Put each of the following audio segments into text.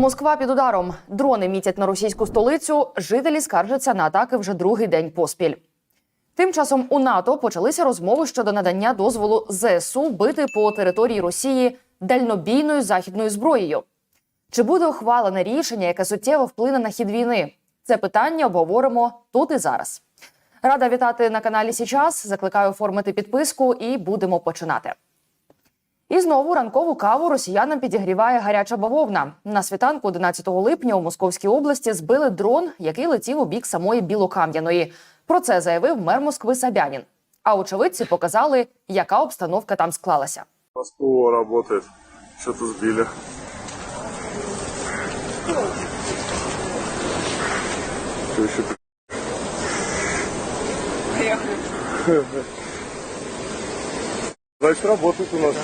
Москва під ударом. Дрони мітять на російську столицю. Жителі скаржаться на атаки вже другий день поспіль. Тим часом у НАТО почалися розмови щодо надання дозволу ЗСУ бити по території Росії дальнобійною західною зброєю. Чи буде ухвалене рішення, яке суттєво вплине на хід війни? Це питання обговоримо тут і зараз. Рада вітати на каналі Січас. Закликаю оформити підписку і будемо починати. І знову ранкову каву росіянам підігріває гаряча бавовна. На світанку 11 липня у Московській області збили дрон, який летів у бік самої Білокам'яної. Про це заявив мер Москви Сабянін. А очевидці показали, яка обстановка там склалася. Москва работает. Что-то сбили. Что еще? Значит, работает у нас.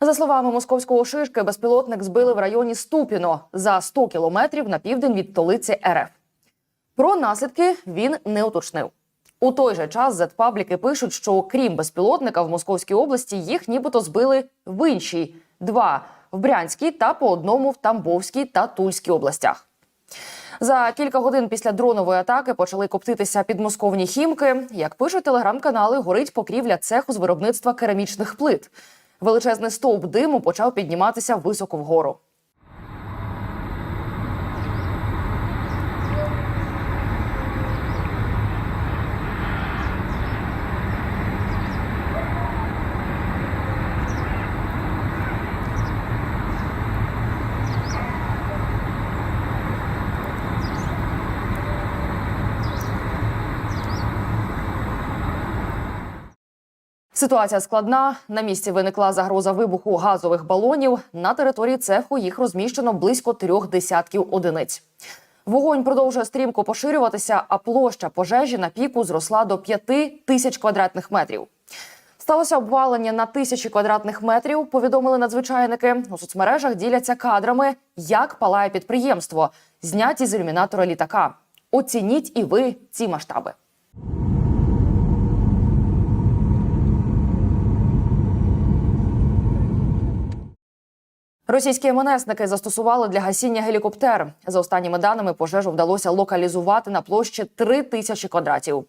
За словами московського шишки, безпілотник збили в районі Ступіно за 100 кілометрів на південь від столиці РФ. Про наслідки він не уточнив. У той же час зетпабліки пишуть, що крім безпілотника в Московській області їх нібито збили в іншій два в Брянській та по одному в Тамбовській та Тульській областях. За кілька годин після дронової атаки почали коптитися підмосковні хімки. Як пишуть телеграм-канали, горить покрівля цеху з виробництва керамічних плит. Величезний стовп диму почав підніматися високо вгору. Ситуація складна. На місці виникла загроза вибуху газових балонів. На території цеху їх розміщено близько трьох десятків одиниць. Вогонь продовжує стрімко поширюватися, а площа пожежі на піку зросла до п'яти тисяч квадратних метрів. Сталося обвалення на тисячі квадратних метрів. Повідомили надзвичайники. У соцмережах діляться кадрами, як палає підприємство, зняті з ілюмінатора літака. Оцініть і ви ці масштаби. Російські МНСники застосували для гасіння гелікоптер. За останніми даними, пожежу вдалося локалізувати на площі 3 тисячі квадратів.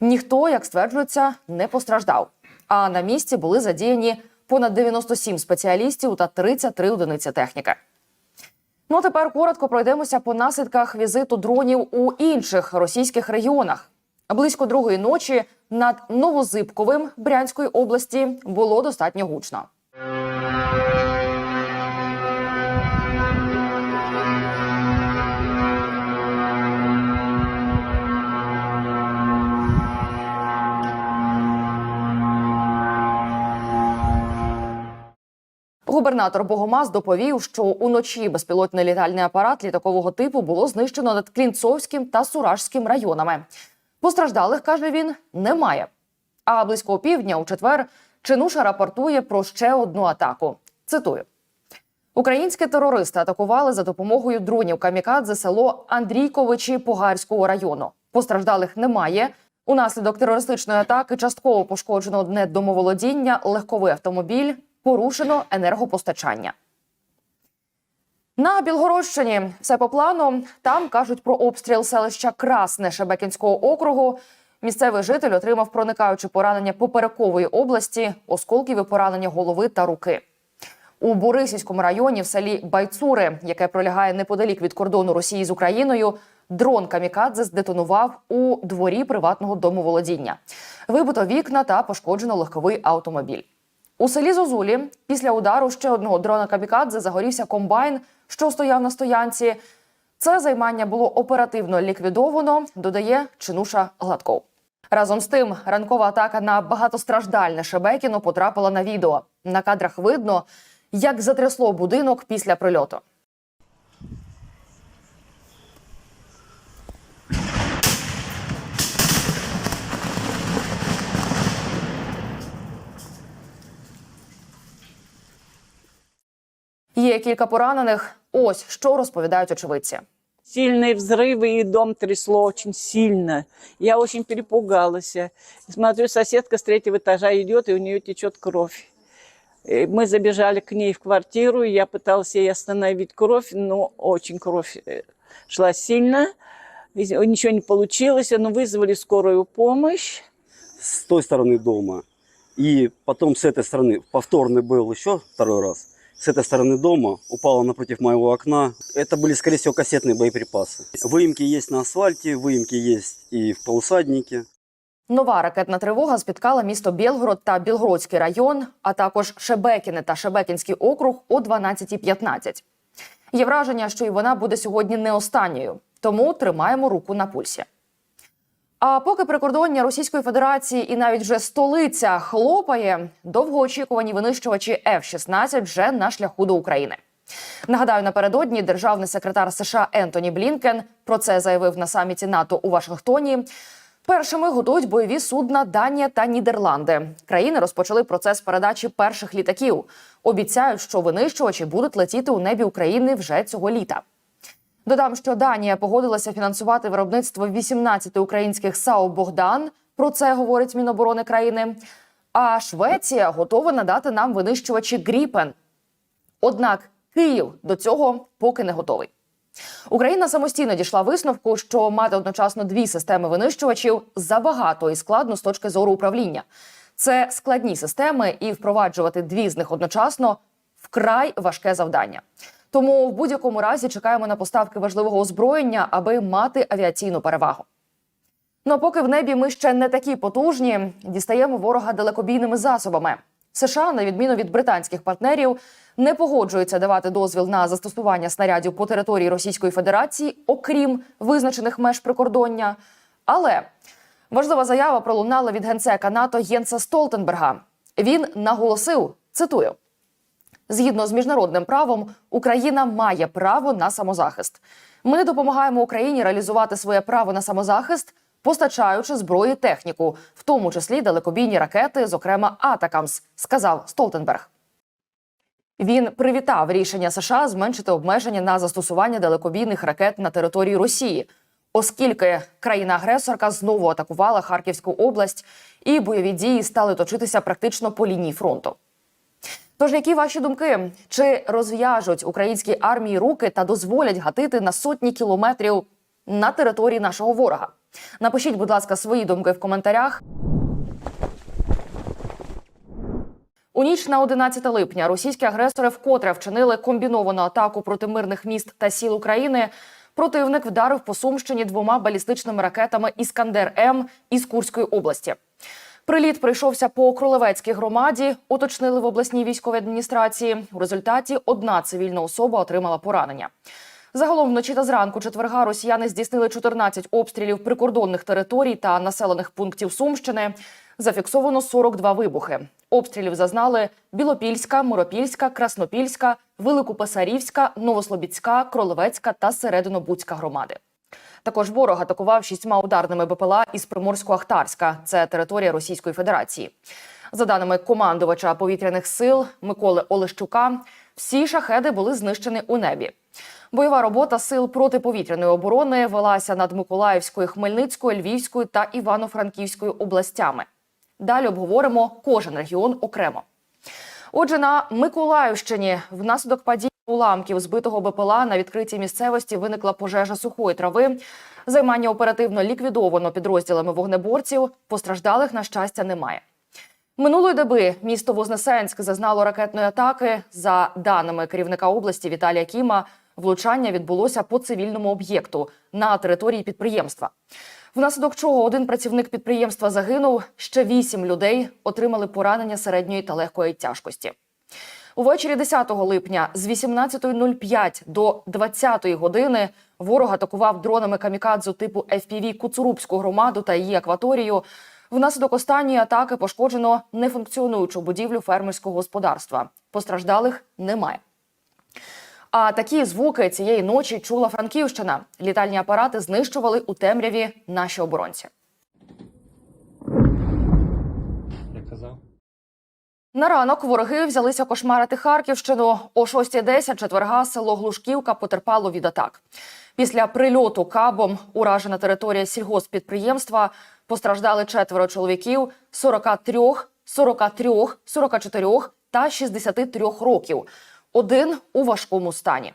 Ніхто, як стверджується, не постраждав. А на місці були задіяні понад 97 спеціалістів та 33 одиниці техніки. Ну а тепер коротко пройдемося по наслідках візиту дронів у інших російських регіонах. Близько другої ночі над Новозибковим Брянської області було достатньо гучно. Губернатор Богомаз доповів, що уночі безпілотний літальний апарат літакового типу було знищено над Клінцовським та Суражським районами. Постраждалих каже він немає. А близько півдня у четвер Чинуша рапортує про ще одну атаку. Цитую. Українські терористи атакували за допомогою дронів камікадзе село Андрійковичі Погарського району. Постраждалих немає. Унаслідок терористичної атаки частково пошкоджено одне домоволодіння, легковий автомобіль, порушено енергопостачання. На Білгородщині все по плану. Там кажуть про обстріл селища Красне Шебекінського округу. Місцевий житель отримав проникаюче поранення поперекової області, осколків і поранення голови та руки. У Борисівському районі в селі Байцури, яке пролягає неподалік від кордону Росії з Україною, дрон камікадзе здетонував у дворі приватного домоволодіння. Вибито вікна та пошкоджено легковий автомобіль. У селі Зозулі після удару ще одного дрона Кабікадзе загорівся комбайн, що стояв на стоянці. Це займання було оперативно ліквідовано, додає Чинуша Гладков. Разом з тим, ранкова атака на багатостраждальне Шебекіно потрапила на відео. На кадрах видно, як затрясло будинок після прильоту. Є кілька поранених. Ось що розповідають очевидці. Сильные взрывы, и дом трясло очень сильно. Я очень перепугалась. Смотрю, соседка с третьего этажа идет, и у нее течет кровь. Э, Мы забежали к ней в квартиру, я пыталась ей остановить кровь, но очень кровь э, шла сильно. И Ничего не получилось, но вызвали скорую помощь. с той стороны дома. И потом с этой стороны повторный был еще второй раз. С этой стороны дома упала напротив моего окна. Это были, скорее всего, кассетные боеприпасы. Выемки есть на асфальте, выемки есть и в полусаднике. Нова ракетна тривога спіткала місто Білгород та Білгородський район, а також Шебекіне та Шебекінський округ о 12.15. Є враження, що і вона буде сьогодні не останньою, тому тримаємо руку на пульсі. А поки прикордоння Російської Федерації і навіть вже столиця хлопає, довгоочікувані винищувачі F-16 вже на шляху до України. Нагадаю, напередодні державний секретар США Ентоні Блінкен про це заявив на саміті НАТО у Вашингтоні. Першими готують бойові судна Данія та Нідерланди. Країни розпочали процес передачі перших літаків. Обіцяють, що винищувачі будуть летіти у небі України вже цього літа. Додам, що Данія погодилася фінансувати виробництво 18 українських САУ Богдан. Про це говорить Міноборони країни. А Швеція готова надати нам винищувачі Гріпен. Однак Київ до цього поки не готовий. Україна самостійно дійшла висновку, що мати одночасно дві системи винищувачів забагато і складно з точки зору управління. Це складні системи, і впроваджувати дві з них одночасно вкрай важке завдання. Тому в будь-якому разі чекаємо на поставки важливого озброєння, аби мати авіаційну перевагу. Ну а поки в небі ми ще не такі потужні, дістаємо ворога далекобійними засобами. США, на відміну від британських партнерів, не погоджуються давати дозвіл на застосування снарядів по території Російської Федерації, окрім визначених меж прикордоння. Але важлива заява пролунала від генсека НАТО Єнса Столтенберга. Він наголосив: цитую. Згідно з міжнародним правом, Україна має право на самозахист. Ми допомагаємо Україні реалізувати своє право на самозахист, постачаючи зброю техніку, в тому числі далекобійні ракети, зокрема Атакамс, сказав Столтенберг. Він привітав рішення США зменшити обмеження на застосування далекобійних ракет на території Росії, оскільки країна-агресорка знову атакувала Харківську область, і бойові дії стали точитися практично по лінії фронту. Тож, які ваші думки? Чи розв'яжуть українській армії руки та дозволять гатити на сотні кілометрів на території нашого ворога? Напишіть, будь ласка, свої думки в коментарях. У ніч на 11 липня російські агресори вкотре вчинили комбіновану атаку проти мирних міст та сіл України. Противник вдарив по Сумщині двома балістичними ракетами Іскандер М із Курської області. Приліт прийшовся по Кролевецькій громаді, уточнили в обласній військовій адміністрації. У результаті одна цивільна особа отримала поранення. Загалом вночі та зранку четверга росіяни здійснили 14 обстрілів прикордонних територій та населених пунктів Сумщини. Зафіксовано 42 вибухи. Обстрілів зазнали Білопільська, Миропільська, Краснопільська, Великописарівська, Новослобідська, Кролевецька та Серединобудська громади. Також ворог атакував шістьма ударними БПЛА із Приморсько-Ахтарська. Це територія Російської Федерації. За даними командувача повітряних сил Миколи Олещука, всі шахеди були знищені у небі. Бойова робота сил протиповітряної оборони велася над Миколаївською, Хмельницькою, Львівською та Івано-Франківською областями. Далі обговоримо кожен регіон окремо. Отже, на Миколаївщині внаслідок падіння уламків збитого БПЛА на відкритій місцевості виникла пожежа сухої трави. Займання оперативно ліквідовано підрозділами вогнеборців. Постраждалих, на щастя, немає. Минулої доби місто Вознесенськ зазнало ракетної атаки. За даними керівника області Віталія Кіма, влучання відбулося по цивільному об'єкту на території підприємства. Внаслідок чого один працівник підприємства загинув, ще вісім людей отримали поранення середньої та легкої тяжкості. Увечері 10 липня з 18.05 до 20 години ворог атакував дронами камікадзу типу FPV Куцурубську громаду та її акваторію. Внаслідок останньої атаки пошкоджено нефункціонуючу будівлю фермерського господарства. Постраждалих немає. А такі звуки цієї ночі чула Франківщина. Літальні апарати знищували у темряві наші оборонці. Я казав. На ранок вороги взялися кошмарити Харківщину. О 6.10 четверга село Глушківка потерпало від атак. Після прильоту кабом уражена територія сільгоспідприємства. Постраждали четверо чоловіків 43, 43, 44 та 63 років. Один у важкому стані.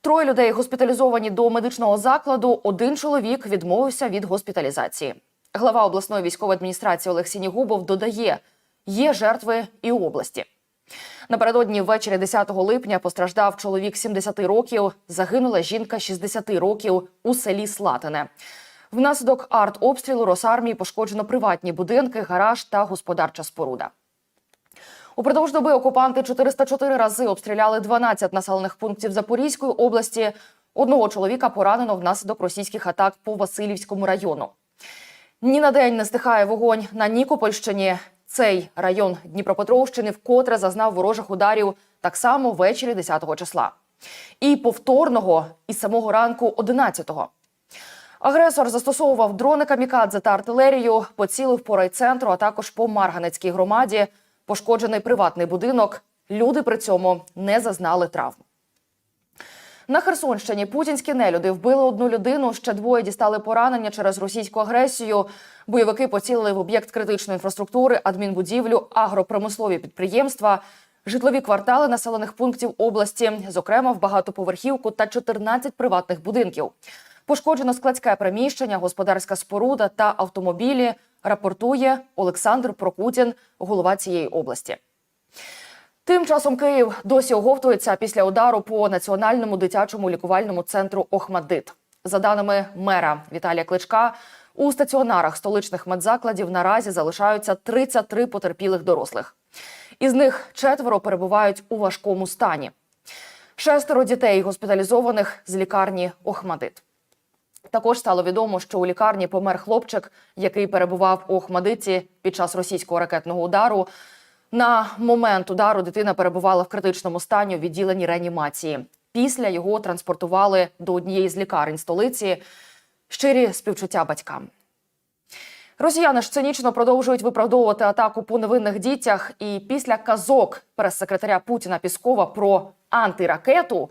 Троє людей госпіталізовані до медичного закладу. Один чоловік відмовився від госпіталізації. Глава обласної військової адміністрації Олег Сінігубов додає, є жертви і області. Напередодні ввечері 10 липня постраждав чоловік 70 років, загинула жінка 60 років у селі Слатине. Внаслідок артобстрілу Росармії пошкоджено приватні будинки, гараж та господарча споруда. Упродовж доби окупанти 404 рази обстріляли 12 населених пунктів Запорізької області. Одного чоловіка поранено внаслідок російських атак по Васильівському району. Ні на день не стихає вогонь на Нікопольщині. Цей район Дніпропетровщини вкотре зазнав ворожих ударів так само ввечері 10 числа. І повторного із самого ранку 11-го. Агресор застосовував дрони камікадзе та артилерію, поцілив по райцентру, а також по Марганецькій громаді. Пошкоджений приватний будинок. Люди при цьому не зазнали травм. На Херсонщині путінські нелюди вбили одну людину. Ще двоє дістали поранення через російську агресію. Бойовики поцілили в об'єкт критичної інфраструктури, адмінбудівлю, агропромислові підприємства, житлові квартали населених пунктів області, зокрема в багатоповерхівку та 14 приватних будинків. Пошкоджено складське приміщення, господарська споруда та автомобілі. Рапортує Олександр Прокутін, голова цієї області. Тим часом Київ досі оговтується після удару по національному дитячому лікувальному центру Охмаддит. За даними мера Віталія Кличка, у стаціонарах столичних медзакладів наразі залишаються 33 потерпілих дорослих. Із них четверо перебувають у важкому стані. Шестеро дітей госпіталізованих з лікарні Охмадит. Також стало відомо, що у лікарні помер хлопчик, який перебував у Охмадиті під час російського ракетного удару. На момент удару дитина перебувала в критичному стані у відділенні реанімації. Після його транспортували до однієї з лікарень столиці. Щирі співчуття батькам. Росіяни ж цинічно продовжують виправдовувати атаку по невинних дітях. І після казок прес-секретаря Путіна Піскова про антиракету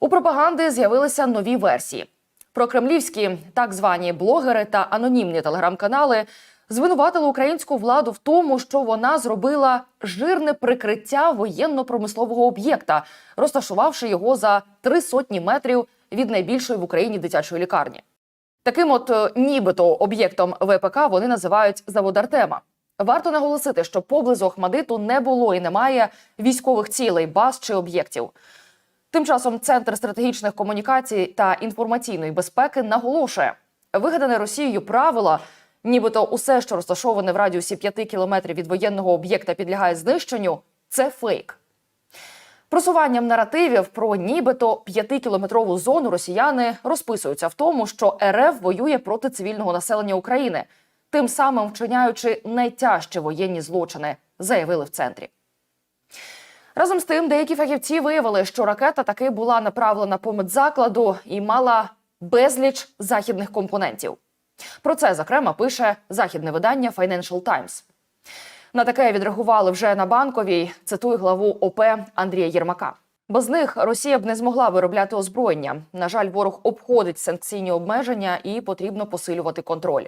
у пропаганди з'явилися нові версії. Про кремлівські так звані блогери та анонімні телеграм-канали звинуватили українську владу в тому, що вона зробила жирне прикриття воєнно-промислового об'єкта, розташувавши його за три сотні метрів від найбільшої в Україні дитячої лікарні. Таким от е, нібито об'єктом ВПК вони називають завод Артема. Варто наголосити, що поблизу Охмадиту не було і немає військових цілей, баз чи об'єктів. Тим часом Центр стратегічних комунікацій та інформаційної безпеки наголошує, вигадане Росією правила, нібито усе, що розташоване в радіусі 5 кілометрів від воєнного об'єкта, підлягає знищенню. Це фейк. Просуванням наративів про нібито п'ятикілометрову зону росіяни розписуються в тому, що РФ воює проти цивільного населення України, тим самим вчиняючи найтяжчі воєнні злочини, заявили в центрі. Разом з тим, деякі фахівці виявили, що ракета таки була направлена по медзакладу і мала безліч західних компонентів. Про це зокрема пише західне видання Financial Times. На таке відреагували вже на банковій. Цитую главу ОП Андрія Єрмака. Без них Росія б не змогла виробляти озброєння. На жаль, ворог обходить санкційні обмеження і потрібно посилювати контроль.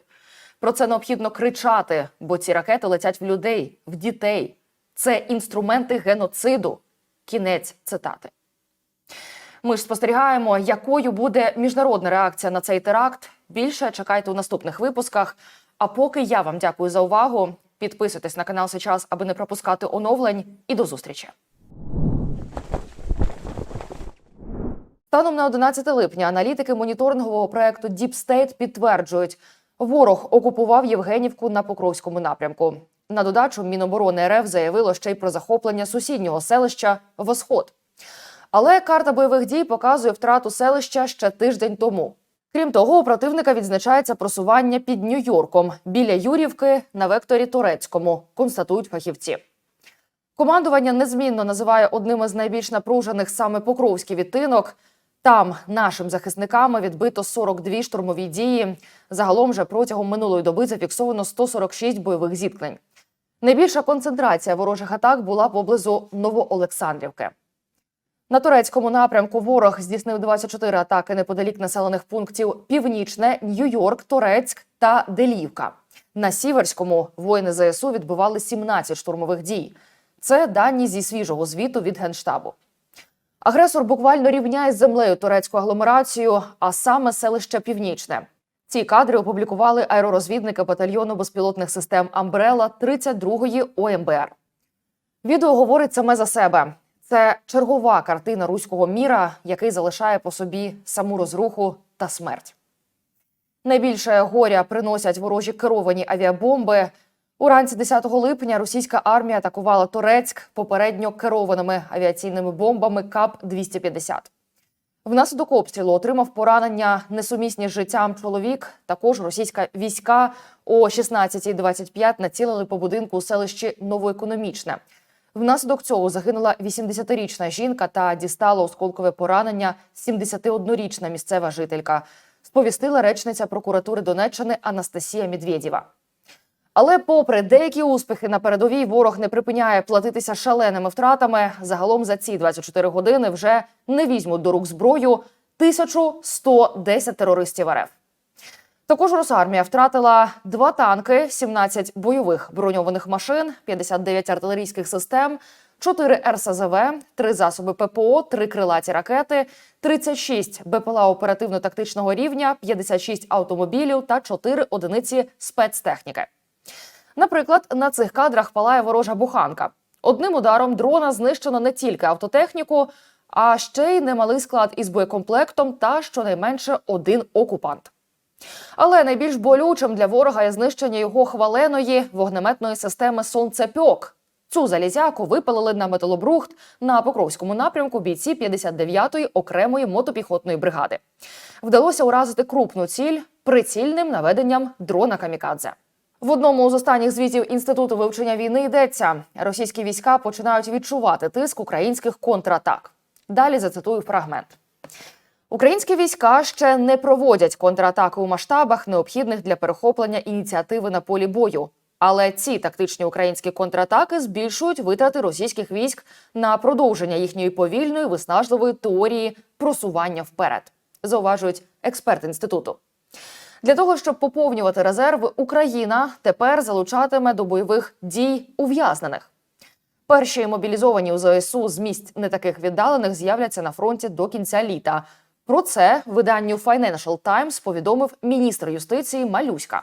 Про це необхідно кричати, бо ці ракети летять в людей, в дітей. Це інструменти геноциду. Кінець цитати. Ми ж спостерігаємо, якою буде міжнародна реакція на цей теракт. Більше чекайте у наступних випусках. А поки я вам дякую за увагу. Підписуйтесь на канал сейчас, аби не пропускати оновлень. І до зустрічі. Станом на 11 липня аналітики моніторингового проекту Deep State підтверджують, ворог окупував Євгенівку на Покровському напрямку. На додачу Міноборони РФ заявило ще й про захоплення сусіднього селища Восход. Але карта бойових дій показує втрату селища ще тиждень тому. Крім того, у противника відзначається просування під Нью-Йорком біля Юрівки на векторі турецькому, констатують фахівці. Командування незмінно називає одним із найбільш напружених саме Покровський відтинок. Там нашим захисниками відбито 42 штурмові дії. Загалом же протягом минулої доби зафіксовано 146 бойових зіткнень. Найбільша концентрація ворожих атак була поблизу Новоолександрівки. На турецькому напрямку ворог здійснив 24 атаки неподалік населених пунктів Північне, Нью-Йорк, Торецьк та Делівка. На Сіверському воїни ЗСУ відбивали 17 штурмових дій. Це дані зі свіжого звіту від Генштабу. Агресор буквально рівняє з землею турецьку агломерацію, а саме селище Північне. Ці кадри опублікували аеророзвідники батальйону безпілотних систем Амбрела 32-ї ОМБР. Відео говорить саме за себе. Це чергова картина руського міра, який залишає по собі саму розруху та смерть. Найбільше горя приносять ворожі керовані авіабомби. Уранці 10 липня російська армія атакувала Торецьк попередньо керованими авіаційними бомбами КАП-250. Внаслідок обстрілу отримав поранення несумісні з життям чоловік. Також російська війська о 16.25 націлили по будинку у селищі Новоекономічне. Внаслідок цього загинула 80-річна жінка та дістала осколкове поранення 71-річна місцева жителька. Сповістила речниця прокуратури Донеччини Анастасія Медведєва. Але, попри деякі успіхи на передовій, ворог не припиняє платитися шаленими втратами. Загалом за ці 24 години вже не візьмуть до рук зброю 1110 терористів РФ. Також Росармія втратила два танки, 17 бойових броньованих машин, 59 артилерійських систем, 4 РСЗВ, 3 засоби ППО, 3 крилаті ракети, 36 БПЛА оперативно-тактичного рівня, 56 автомобілів та 4 одиниці спецтехніки. Наприклад, на цих кадрах палає ворожа буханка. Одним ударом дрона знищено не тільки автотехніку, а ще й немалий склад із боєкомплектом та щонайменше один окупант. Але найбільш болючим для ворога є знищення його хваленої вогнеметної системи Сонцепьок. Цю залізяку випалили на металобрухт на Покровському напрямку бійці 59-ї окремої мотопіхотної бригади. Вдалося уразити крупну ціль прицільним наведенням дрона камікадзе. В одному з останніх звітів інституту вивчення війни йдеться: російські війська починають відчувати тиск українських контратак. Далі зацитую фрагмент. Українські війська ще не проводять контратаки у масштабах, необхідних для перехоплення ініціативи на полі бою. Але ці тактичні українські контратаки збільшують витрати російських військ на продовження їхньої повільної виснажливої теорії просування вперед, зауважують експерти інституту. Для того щоб поповнювати резерви, Україна тепер залучатиме до бойових дій ув'язнених. Перші мобілізовані у ЗСУ з місць не таких віддалених з'являться на фронті до кінця літа. Про це виданню Financial Times повідомив міністр юстиції Малюська.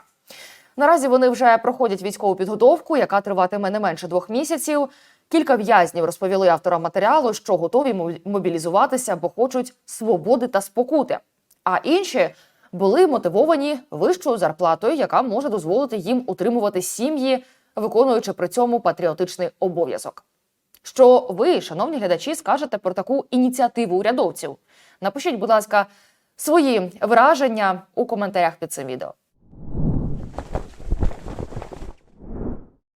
Наразі вони вже проходять військову підготовку, яка триватиме не менше двох місяців. Кілька в'язнів розповіли авторам матеріалу, що готові мобі- мобілізуватися, бо хочуть свободи та спокути. А інші були мотивовані вищою зарплатою, яка може дозволити їм утримувати сім'ї, виконуючи при цьому патріотичний обов'язок. Що ви, шановні глядачі, скажете про таку ініціативу урядовців? Напишіть, будь ласка, свої враження у коментарях під цим відео.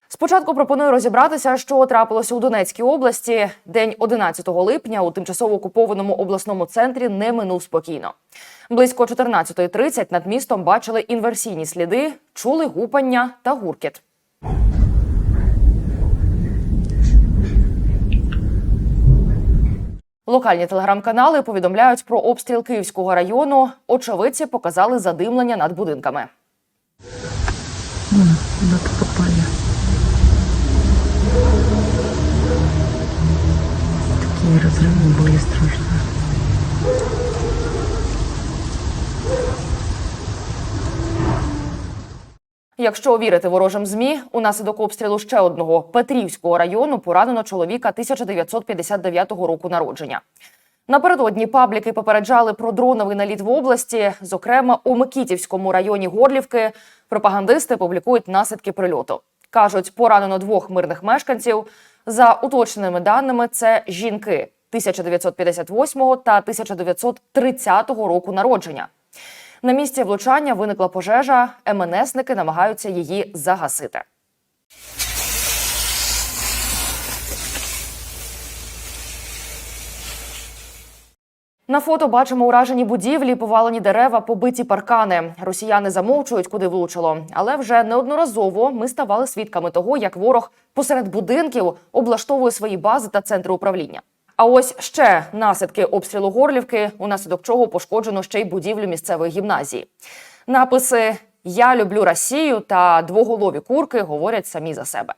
Спочатку пропоную розібратися, що трапилося у Донецькій області. День 11 липня у тимчасово окупованому обласному центрі не минув спокійно. Близько 14.30 над містом бачили інверсійні сліди, чули гупання та гуркіт. Локальні телеграм-канали повідомляють про обстріл Київського району. Очевидці показали задимлення над будинками. Якщо вірити ворожим змі, унаслідок обстрілу ще одного Петрівського району поранено чоловіка 1959 року народження. Напередодні пабліки попереджали про дроновий наліт в області. Зокрема, у Микітівському районі Горлівки пропагандисти публікують наслідки прильоту. кажуть, поранено двох мирних мешканців. За уточненими даними, це жінки 1958 та 1930 року народження. На місці влучання виникла пожежа. МНСники намагаються її загасити. На фото бачимо уражені будівлі, повалені дерева, побиті паркани. Росіяни замовчують, куди влучило. Але вже неодноразово ми ставали свідками того, як ворог посеред будинків облаштовує свої бази та центри управління. А ось ще наслідки обстрілу Горлівки, унаслідок чого пошкоджено ще й будівлю місцевої гімназії. Написи Я люблю Росію та двоголові курки говорять самі за себе.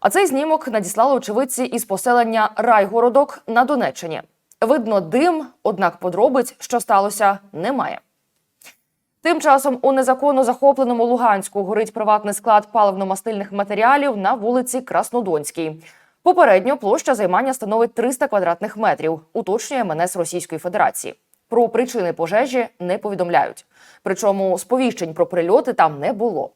А цей знімок надіслали очевидці із поселення Райгородок на Донеччині. Видно дим, однак подробиць, що сталося, немає. Тим часом у незаконно захопленому Луганську горить приватний склад паливно-мастильних матеріалів на вулиці Краснодонській. Попередньо площа займання становить 300 квадратних метрів, уточнює МНС Російської Федерації. Про причини пожежі не повідомляють. Причому сповіщень про прильоти там не було.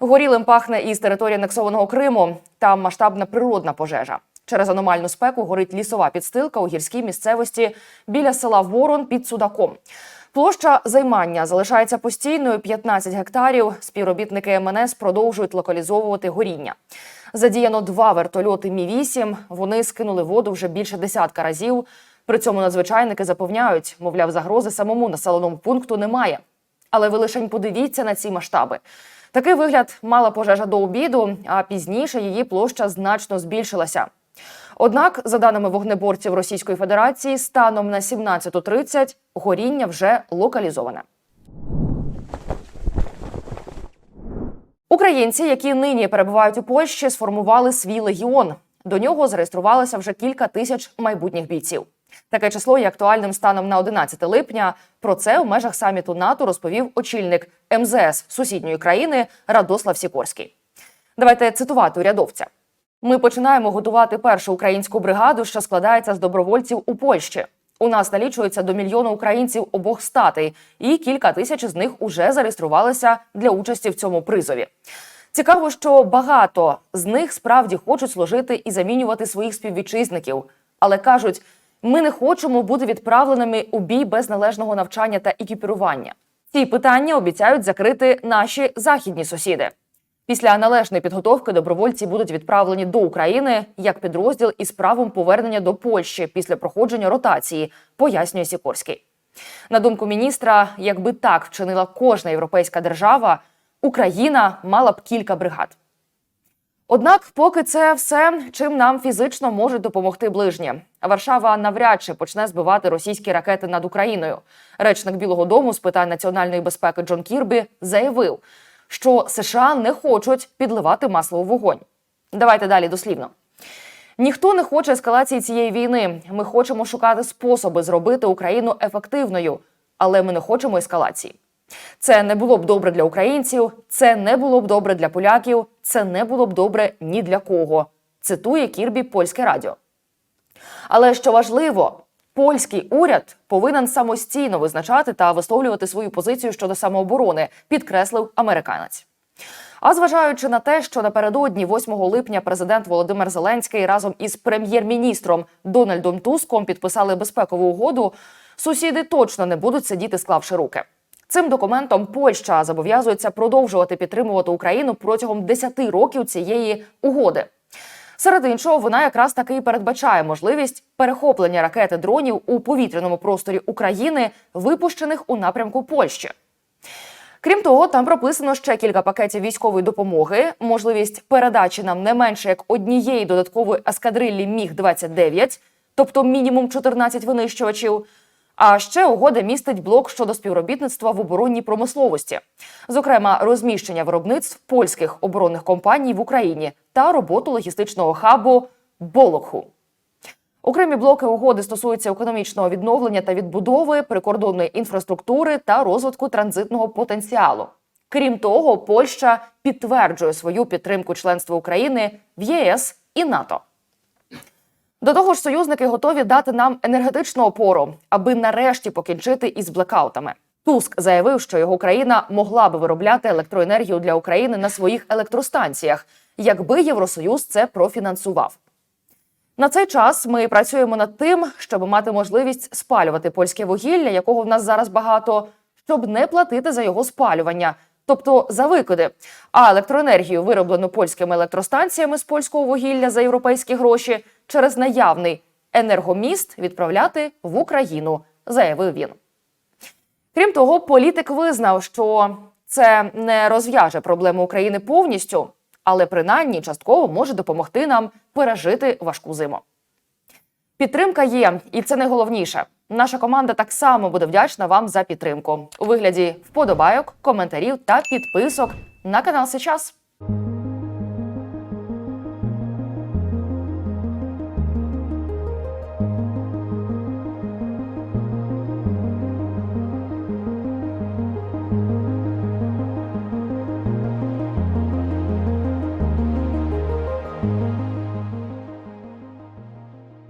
Горілим пахне із території анексованого Криму. Там масштабна природна пожежа. Через аномальну спеку горить лісова підстилка у гірській місцевості біля села Ворон під Судаком. Площа займання залишається постійною 15 гектарів. Співробітники МНС продовжують локалізовувати горіння. Задіяно два вертольоти Мі 8 Вони скинули воду вже більше десятка разів. При цьому надзвичайники запевняють, мовляв, загрози самому населеному пункту немає. Але ви лишень подивіться на ці масштаби. Такий вигляд мала пожежа до обіду, а пізніше її площа значно збільшилася. Однак, за даними вогнеборців Російської Федерації, станом на 17.30 горіння вже локалізоване. Українці, які нині перебувають у Польщі, сформували свій легіон. До нього зареєструвалося вже кілька тисяч майбутніх бійців. Таке число є актуальним станом на 11 липня. Про це у межах саміту НАТО розповів очільник МЗС сусідньої країни Радослав Сікорський. Давайте цитувати урядовця. Ми починаємо готувати першу українську бригаду, що складається з добровольців у Польщі. У нас налічується до мільйона українців обох статей, і кілька тисяч з них уже зареєструвалися для участі в цьому призові. Цікаво, що багато з них справді хочуть служити і замінювати своїх співвітчизників, але кажуть, ми не хочемо бути відправленими у бій без належного навчання та екіпірування. Ці питання обіцяють закрити наші західні сусіди. Після належної підготовки добровольці будуть відправлені до України як підрозділ із правом повернення до Польщі після проходження ротації, пояснює Сікорський. На думку міністра, якби так вчинила кожна європейська держава, Україна мала б кілька бригад. Однак, поки це все, чим нам фізично можуть допомогти ближні. Варшава навряд чи почне збивати російські ракети над Україною. Речник Білого Дому з питань національної безпеки Джон Кірбі заявив, що США не хочуть підливати масло у вогонь. Давайте далі дослівно. Ніхто не хоче ескалації цієї війни. Ми хочемо шукати способи зробити Україну ефективною, але ми не хочемо ескалації. Це не було б добре для українців, це не було б добре для поляків, це не було б добре ні для кого. Цитує Кірбі польське радіо. Але що важливо, польський уряд повинен самостійно визначати та висловлювати свою позицію щодо самооборони, підкреслив американець. А зважаючи на те, що напередодні 8 липня президент Володимир Зеленський разом із прем'єр-міністром Дональдом Туском підписали безпекову угоду, сусіди точно не будуть сидіти, склавши руки. Цим документом Польща зобов'язується продовжувати підтримувати Україну протягом 10 років цієї угоди. Серед іншого, вона якраз таки і передбачає можливість перехоплення ракети дронів у повітряному просторі України, випущених у напрямку Польщі. Крім того, там прописано ще кілька пакетів військової допомоги, можливість передачі нам не менше як однієї додаткової ескадрилі Міг 29 тобто мінімум 14 винищувачів. А ще угода містить блок щодо співробітництва в оборонній промисловості, зокрема, розміщення виробництв польських оборонних компаній в Україні та роботу логістичного хабу Болоху. Окремі блоки угоди стосуються економічного відновлення та відбудови прикордонної інфраструктури та розвитку транзитного потенціалу. Крім того, Польща підтверджує свою підтримку членства України в ЄС і НАТО. До того ж, союзники готові дати нам енергетичну опору, аби нарешті покінчити із блекаутами. Туск заявив, що його країна могла би виробляти електроенергію для України на своїх електростанціях, якби Євросоюз це профінансував. На цей час ми працюємо над тим, щоб мати можливість спалювати польське вугілля, якого в нас зараз багато, щоб не платити за його спалювання, тобто за викиди. А електроенергію, вироблену польськими електростанціями з польського вугілля за європейські гроші, через наявний енергоміст відправляти в Україну, заявив він. Крім того, політик визнав, що це не розв'яже проблему України повністю, але принаймні частково може допомогти нам пережити важку зиму. Підтримка є, і це найголовніше. Наша команда так само буде вдячна вам за підтримку у вигляді вподобайок, коментарів та підписок на канал Сейчас.